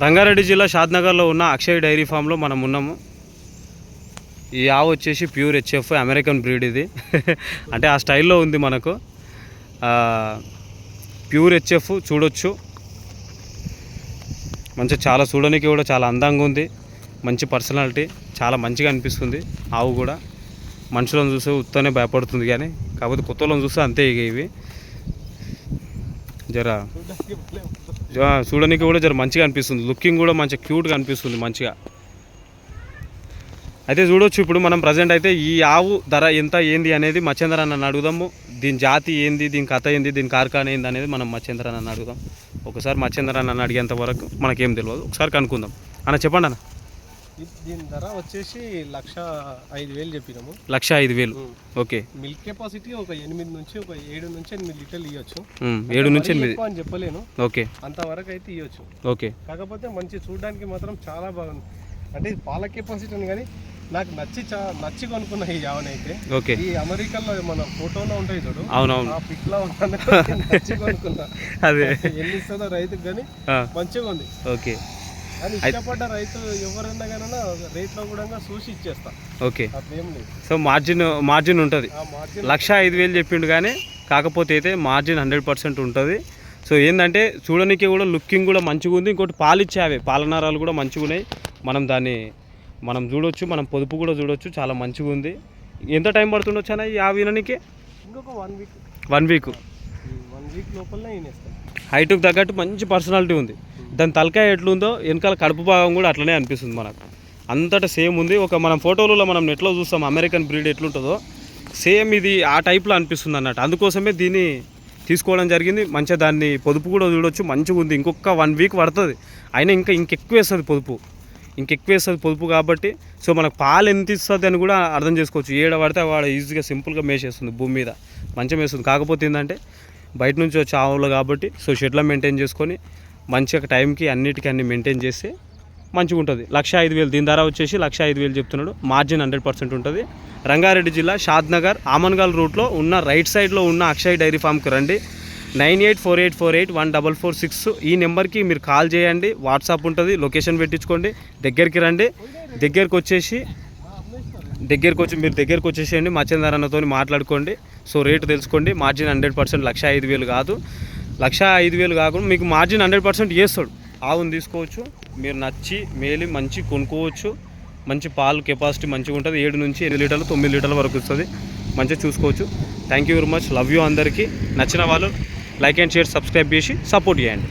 రంగారెడ్డి జిల్లా షాద్నగర్లో ఉన్న అక్షయ్ డైరీ ఫామ్లో మనం ఉన్నాము. ఈ ఆవు వచ్చేసి ప్యూర్ హెచ్ఎఫ్ అమెరికన్ బ్రీడ్ ఇది. అంటే ఆ స్టైల్లో ఉంది మనకు. ప్యూర్ హెచ్ఎఫ్ చూడొచ్చు. మంచి చాలా చూడడానికి కూడా చాలా అందంగా ఉంది. మంచి పర్సనాలిటీ చాలా మంచిగా అనిపిస్తుంది ఆవు కూడా. మనుషులను చూస్తే ఉత్తనే భయపడుతుంది కానీ కాకపోతే కొత్తలను చూస్తే అంతే ఇక ఇవి. జర చూడడానికి కూడా జర మంచిగా అనిపిస్తుంది. లుకింగ్ కూడా మంచిగా క్యూట్గా అనిపిస్తుంది మంచిగా. అయితే చూడొచ్చు ఇప్పుడు మనం ప్రజెంట్ అయితే ఈ ఆవు ధర ఎంత ఏంది అనేది మచ్చేంద్ర అన్న అడుగుదాము దీని జాతి ఏంది దీని కథ ఏంది దీని కార్ఖాన ఏంది అనేది మనం మచ్చేంద్ర అన్న అడుగుదాం. ఒకసారి మచ్చేంద్ర అన్న అడిగేంత వరకు మనకేం తెలియదు ఒకసారి కనుక్కుందాం. అన్న చెప్పండి అన్న దీని ధర వచ్చేసి లక్ష ఐదు వేలు చెప్పినాము. లక్ష ఐదు వేలు. ఓకే. మిల్క్ కెపాసిటీ ఒక ఎనిమిది నుంచి ఒక ఏడు నుంచి ఎనిమిది లీటర్లు ఇవ్వచ్చు ఏడు నుంచి ఎనిమిది. అని చెప్పలేను. ఓకే. అంతవరకు అయితే ఇవ్వచ్చు ఓకే. కాకపోతే మంచి చూడడానికి మాత్రం చాలా బాగుంది. అంటే పాల కెపాసిటీ అని కానీ నాకు నచ్చి చా నచ్చి కొనుక్కున్న ఈ యావనైతే ఓకే. ఈ అమెరికాలో మన ఫోటోలో ఉంటాయి చూడు. అవునవును. ఆ పిక్లో నచ్చి కొనుక్కున్నా. అదే. ఎన్ని ఇస్తుందో రైతుకు కానీ మంచిగా ఉంది. ఓకే. ఇష్టపడ్డ రైతు ఎవరైనా కానీ రేట్లో కూడా చూసి ఇచ్చేస్తా ఓకే. అట్లేం లేదు. సో మార్జిన్ మార్జిన్ ఉంటుంది. లక్ష ఐదు వేలు చెప్పిండు కానీ కాకపోతే అయితే మార్జిన్ హండ్రెడ్ పర్సెంట్ ఉంటుంది. సో ఏంటంటే చూడడానికి కూడా లుకింగ్ కూడా మంచిగా ఉంది. ఇంకోటి పాలు ఇచ్చేవి పాలనారాలు కూడా మంచిగా ఉన్నాయి. మనం దాన్ని మనం చూడొచ్చు మనం పొదుపు కూడా చూడొచ్చు చాలా మంచిగా ఉంది. ఎంత టైం పడుతుండొచ్చు అన్న ఈ ఆ విననికి ఇంకొక one week one week one week లోపలనే హైట్కి తగ్గట్టు మంచి పర్సనాలిటీ ఉంది. దాని తలకాయ ఎట్లుందో వెనకాల కడుపు భాగం కూడా అట్లనే అనిపిస్తుంది మనకు. అంతటా సేమ్ ఉంది. ఒక మనం ఫోటోలలో మనం నెట్లో చూస్తాం అమెరికన్ బ్రీడ్ ఎట్లుంటుందో. సేమ్ ఇది ఆ టైప్లో అనిపిస్తుంది అన్నట్టు. అందుకోసమే దీన్ని తీసుకోవడం జరిగింది. మంచిగా దాన్ని పొదుపు కూడా చూడొచ్చు. మంచిగా ఉంది. ఇంకొక వన్ వీక్ పడుతుంది. అయినా ఇంకా ఇంకెక్కువ వేస్తుంది పొదుపు. ఇంకెక్కువ వేస్తుంది పొదుపు కాబట్టి సో మనకు పాలు ఎంత ఇస్తుంది అని కూడా అర్థం చేసుకోవచ్చు. ఏడ పడితే వాడు ఈజీగా సింపుల్గా మేసేస్తుంది భూమి మీద. మంచిగా మేస్తుంది. కాకపోతే ఏంటంటే బయట నుంచి వచ్చే ఆవులు కాబట్టి సో షెడ్లో మెయింటైన్ చేసుకొని మంచిగా టైంకి అన్నిటికీ అన్ని మెయింటైన్ చేస్తే మంచిగా ఉంటుంది. లక్ష ఐదు వేలు దీని ధర వచ్చేసి లక్ష ఐదు వేలు చెప్తున్నాడు. మార్జిన్ హండ్రెడ్ పర్సెంట్ ఉంటుంది. రంగారెడ్డి జిల్లా షాద్నగర్ ఆమన్గల్ రూట్లో ఉన్న రైట్ సైడ్లో ఉన్న అక్షయ్ డైరీ ఫామ్కి రండి. Nine eight four eight four eight one double four six ఈ నెంబర్కి మీరు కాల్ చేయండి. వాట్సాప్ ఉంటుంది. లొకేషన్ పెట్టించుకోండి. దగ్గరికి రండి. దగ్గరికి వచ్చేసి దగ్గరికి వచ్చి మీరు దగ్గరికి వచ్చేసేయండి. మత్స్యంధర మాట్లాడుకోండి. సో రేటు తెలుసుకోండి. మార్జిన్ హండ్రెడ్ పర్సెంట్ లక్ష ఐదు వేలు కాదు. లక్ష ఐదు వేలు కాకుండా మీకు మార్జిన్ హండ్రెడ్ పర్సెంట్ చేస్తాడు. ఆవును తీసుకోవచ్చు మీరు నచ్చి మేలి మంచి కొనుక్కోవచ్చు. మంచి పాలు కెపాసిటీ మంచిగా ఉంటుంది. ఏడు నుంచి ఎనిమిది లీటర్లు తొమ్మిది లీటర్ల వరకు వస్తుంది. మంచిగా చూసుకోవచ్చు. Thank you very much love you అందరికీ. నచ్చిన వాళ్ళు లైక్ అండ్ షేర్ సబ్స్క్రైబ్ చేసి సపోర్ట్ చేయండి.